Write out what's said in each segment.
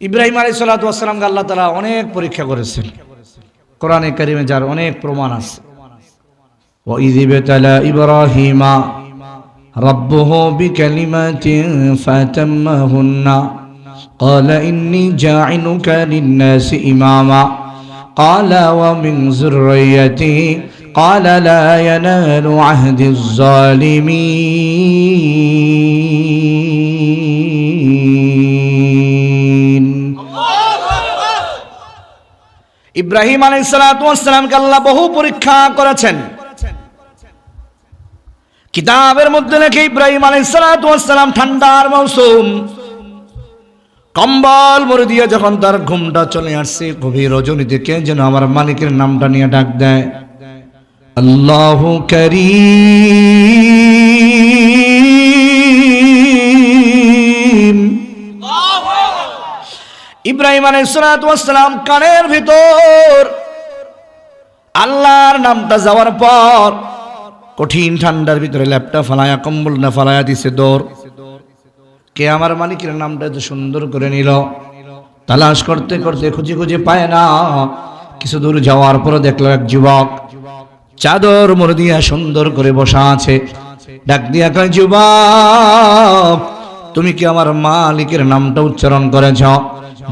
ইব্রাহিম আলী সাল্লাতামকে আল্লাহ তালা অনেক পরীক্ষা করেছেন কোরআনে কারিমে যার অনেক প্রমাণ আছে وإذ ابتلى إبراهيم ربه بكلمات فأتمهن قال إني جاعلك للناس إماما قال ومن ذريتي قال لا ينال عهد الظالمين ইব্রাহিম আলী সালাতামকে আল্লাহ বহু পরীক্ষা করেছেন। কিতাবের মধ্যে লেখে ইব্রাহিম আলী সালাতাম ঠান্ডার মৌসুম। কম্বল মরে দিয়ে যখন তার ঘুমটা চলে আসছে, গভীর রজনী থেকে যেন আমার মালিকের নামটা নিয়ে ডাক দেয়। আল্লাহ করিম। ইব্রাহিম আলাইসালাম কানের ভিতর আল্লাহর নামটা যাওয়ার পর কঠিন ঠান্ডার ভিতরে ল্যাপটা ফালায়া, কম্বল না ফালায়া দিছে দৌড়। কে আমার মালিকের নামটা এত সুন্দর করে নিল? তালাশ করতে করতে খুঁজে খুঁজে পায় না। কিছু দূর যাওয়ার পর দেখল এক যুবক চাদর মরে দিয়া সুন্দর করে বসা আছে। ডাক দিয়া কয়, যুবক তুমি কি আমার মালিকের নামটা উচ্চারণ করেছ?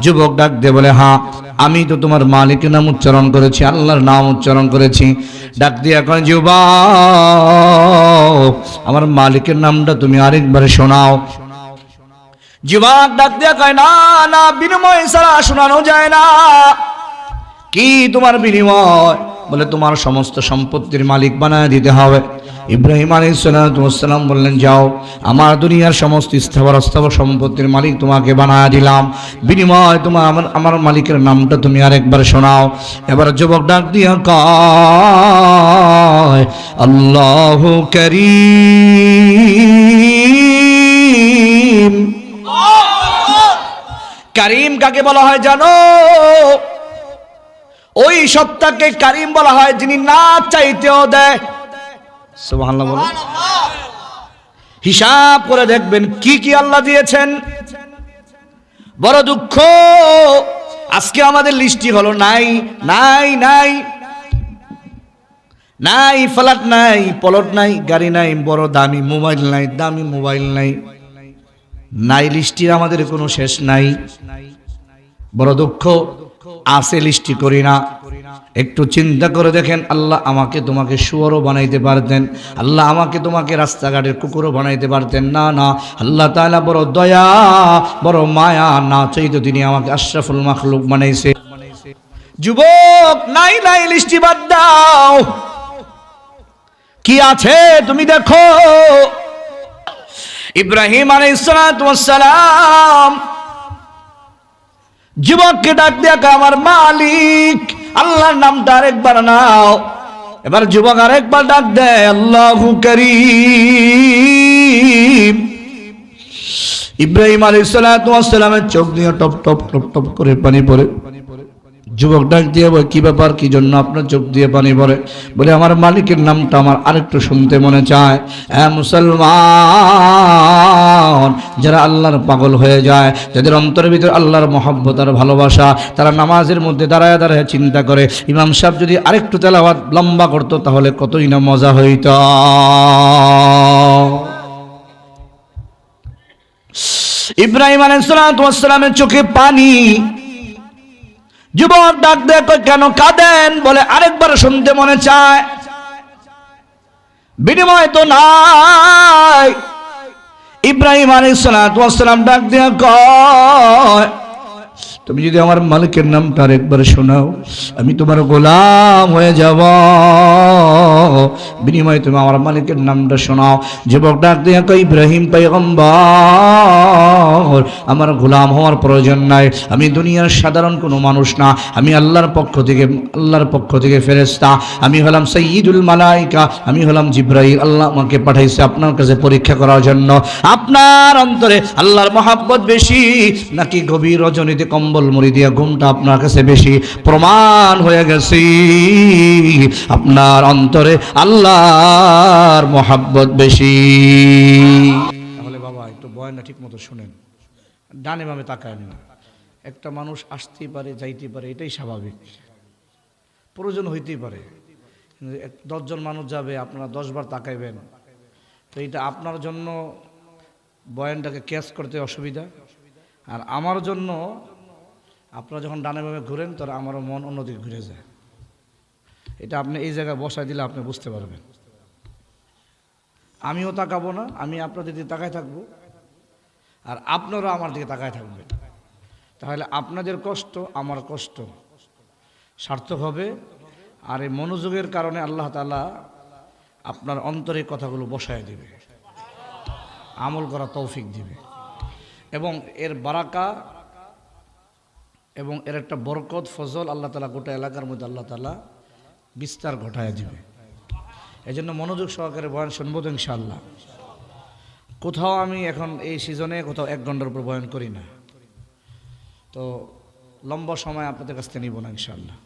যুবক ডাক দিয়ে বলে হ্যাঁ আমি তো তোমার মালিকের নাম উচ্চারণ করেছি, আল্লাহর নাম উচ্চারণ করেছি। ডাক দিয়া কয়, যুবক, আমার মালিকের নামটা তুমি আরেকবার শোনাও। যুবক ডাক দিয়া কয়, না না, বিনিময় ছাড়া শোনানো যায় না। কি তোমার বিনিময়? বলে তোমার সমস্ত সম্পত্তির মালিক বানায় দিতে হবে। ইব্রাহিম আলী সালাম বললেন যাও আমার দুনিয়ার সমস্ত স্থাবর অস্থাবর সম্পত্তির মালিক তোমাকে বানায় দিলাম। বিনিময় তোমার আমার আমার মালিকের নামটা তুমি আরেকবার শোনাও। এবার যুবক ডাক দিয়া কয় আল্লাহ করিম। কারিম কাকে বলা হয় জানো? ওই সত্তাকে কারিম বলা হয় যিনি না চাইতেও দেয়। হিসাব করে দেখবেন কি কি আল্লাহ দিয়েছেন। বড় দুঃখ আজকে আমাদের লিস্টি হলো নাই নাই নাই। নাই ফ্ল্যাট নাই পলট নাই গাড়ি নাই বড় দামি মোবাইল নাই দামি মোবাইল নাই। নাই লিস্টির আমাদের কোনো শেষ নাই। বড় দুঃখ আছে লিস্টি করি না। একটু চিন্তা করে দেখেন, আল্লাহ আমাকে তোমাকে শুয়ারও বানাইতে পারতেন, আল্লাহ আমাকে তোমাকে রাস্তাঘাটের কুকুরও বানাইতে পারতেন। না না, আল্লাহ তাআলা বড় দয়া, বড় মায়া, না চাইতো তিনি আমাকে আশরাফুল মাখলুক বানাইছে। যুবক, নাই নাই, লিস্টি বাদ দাও। কি আছে তুমি দেখো। ইব্রাহিম আলাইসালাম যুবককে ডাক দেখ আমার মালিক, আল্লাহর নামটা আরেকবার নাও। এবার যুবক আরেকবার ডাক দেয়, আল্লাহ করিম। ইব্রাহিম আলাইসালামের চোখ দিয়ে টপ টপ টপ টপ করে পানি পড়ে। যুবক ডাক দিয়ে বলে, কি ব্যাপার? কি জন্য আপনার চোখ দিয়ে পানি পড়ে? বলে, আমার মালিকের নামটা আমার আরেকটু শুনতে মনে চায়। হ্যাঁ মুসলমান, যারা আল্লাহর পাগল হয়ে যায়, যাদের অন্তরের ভিতরে আল্লাহর মহব্বত আর ভালোবাসা, তারা নামাজের মধ্যে দাঁড়ায় দাঁড়ায় চিন্তা করে, ইমাম সাহেব যদি আরেকটু তেলাওয়াত লম্বা করতো, তাহলে কতই না মজা হইত। ইব্রাহিম আলাইসালামের চোখে পানি যুবক ডাক দেয় কেন কাঁদেন? বলে, আরেকবার শুনতে মনে চায়। বিনিময় তো নাই। ইব্রাহিম আলী সালাম ডাক দিয়ে কয় তুমি যদি আমার মালিকের নামটা আরেকবার শোনাও, আমি তোমার গোলাম হয়ে যাব। বিনিময়ে তুমি আমার মালিকের নামটা শোনাও। যুবক ডাক দিয়ে কই ইব্রাহিম পাইগম্বর আমার গোলাম হওয়ার প্রয়োজন নাই। আমি দুনিয়ার সাধারণ কোনো মানুষ না। আমি আল্লাহর পক্ষ থেকে, আল্লাহর পক্ষ থেকে ফেরেস্তা আমি হলাম সঈদুল মালাইকা। আমি হলাম জিব্রাহিম আল্লাহ আমাকে পাঠাইছে আপনার কাছে পরীক্ষা করার জন্য। আপনার অন্তরে আল্লাহর মহাব্বত বেশি, নাকি গভীর রজনীতে কম্বল মুড়ি দিয়ে ঘুমটা আপনার কাছে বেশি প্রমাণ হয়ে গেছে। আপনার অন্তরে আল্লাহর মহাব্বত বেশি। তাহলে বাবা, একটু বয়ানটা ঠিক মতো শুনেন। ডানে বামে তাকায় না। একটা মানুষ আসতেই পারে যাইতে পারে, এটাই স্বাভাবিক। প্রয়োজন হইতেই পারে। দশজন মানুষ যাবে, আপনারা দশবার তাকাইবেন। তো এটা আপনার জন্য বয়ানটাকে ক্যাচ করতে অসুবিধা। আর আমার জন্য আপনারা যখন ডানে বামে ঘুরেন তখন আমারও মন অন্যদিকে ঘুরে যায়। এটা আপনি এই জায়গায় বসায় দিলে আপনি বুঝতে পারবেন। আমিও তাকাবো না, আমি আপনাদের দিকে তাকায় থাকব। আর আপনারা আমার দিকে তাকায় থাকবেন। তাহলে আপনাদের কষ্ট আমার কষ্ট। সার্থক হবে। আর এই মনোযোগের কারণে আল্লাহ তালা আপনার অন্তরে কথাগুলো বসায় দিবে। আমল করা তৌফিক দিবে। এবং এর বারাকা এবং এর একটা বরকত, ফজল আল্লাহ তালা গোটা এলাকার মধ্যে আল্লাহ তালা বিস্তার ঘটায় দিবে। এই জন্য মনোযোগ সহকারে বয়ান শুনব তো ইনশাআল্লাহ। কোথাও আমি এখন এই সিজনে কোথাও এক ঘণ্টার উপর বয়ান করি না। তো লম্বা সময় আপনাদের কাছ থেকে নিব না ইনশাআল্লাহ।